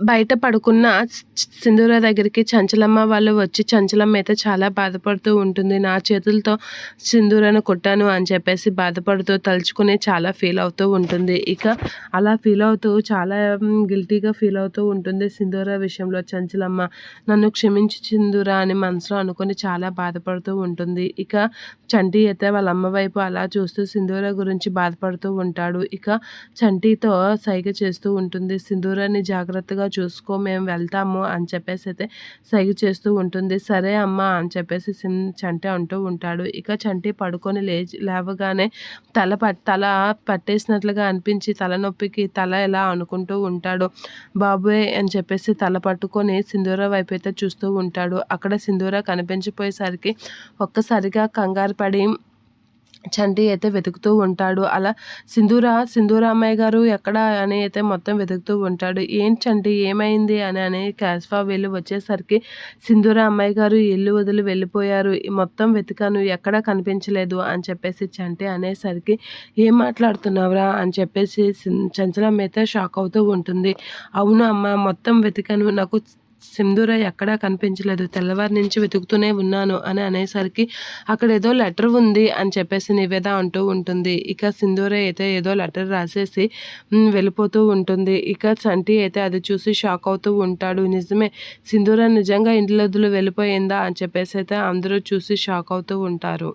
బయట పడుకున్న సింధూర దగ్గరికి చంచలమ్మ వాళ్ళు వచ్చి చంచలమ్మ అయితే చాలా బాధపడుతూ ఉంటుంది. నా చేతులతో సింధూరను కొట్టాను అని చెప్పేసి బాధపడుతూ తలుచుకుని చాలా ఫీల్ అవుతూ ఉంటుంది. ఇక అలా ఫీల్ అవుతూ చాలా గిల్టీగా ఫీల్ అవుతూ ఉంటుంది సింధూర విషయంలో చంచలమ్మ. నన్ను క్షమించి సింధూర అని మనసులో అనుకొని చాలా బాధపడుతూ ఉంటుంది. ఇక చంటి అయితే వాళ్ళ అమ్మ వైపు అలా చూస్తూ సింధూర గురించి బాధపడుతూ ఉంటాడు. ఇక చంటితో సైగ చేస్తూ ఉంటుంది. సింధూరాన్ని జాగ్రత్తగా చూసుకో మేము వెళ్తాము అని చెప్పేసి అయితే సైగ చేస్తూ ఉంటుంది. సరే అమ్మ అని చెప్పేసి సిన్ చంటి అంటూ ఉంటాడు. ఇక చంటి పడుకొని లేచి లేవగానే తల పట్ తల పట్టేసినట్లుగా అనిపించి తలనొప్పికి తల ఎలా అనుకుంటూ ఉంటాడు. బాబోయ్ అని చెప్పేసి తల పట్టుకొని సింధూర వైపు అయితే చూస్తూ ఉంటాడు. అక్కడ సింధూర కనిపించిపోయేసరికి ఒక్కసారిగా కంగారు పడి చంటి అయితే వెతుకుతూ ఉంటాడు. అలా సింధూర సింధూరామయ్య అమ్మాయి గారు ఎక్కడ అని అయితే మొత్తం వెతుకుతూ ఉంటాడు. ఏంటి చంటి ఏమైంది? అని అని క్యాస్ఫా వెళ్ళి వచ్చేసరికి సింధూర అమ్మాయి గారు ఇల్లు వదిలి వెళ్ళిపోయారు. మొత్తం వెతికాను ఎక్కడా కనిపించలేదు అని చెప్పేసి చంటి అనేసరికి ఏం మాట్లాడుతున్నావురా? అని చెప్పేసి చంచలమ్మ అయితే షాక్ అవుతూ ఉంటుంది. అవును అమ్మ మొత్తం వెతికాను. నాకు సింధూర ఎక్కడా కనిపించలేదు. తెల్లవారి నుంచి వెతుకుతూనే ఉన్నాను అని అనేసరికి అక్కడ ఏదో లెటర్ ఉంది అని చెప్పేసి నివేద అంటూ ఉంటుంది. ఇక సింధూర అయితే ఏదో లెటర్ రాసేసి వెళ్ళిపోతూ ఉంటుంది. ఇక చంటి అయితే అది చూసి షాక్ అవుతూ ఉంటాడు. నిజమే సింధూర నిజంగా ఇంట్లో వెళ్ళిపోయిందా? అని చెప్పేసి అయితే అందరూ చూసి షాక్ అవుతూ ఉంటారు.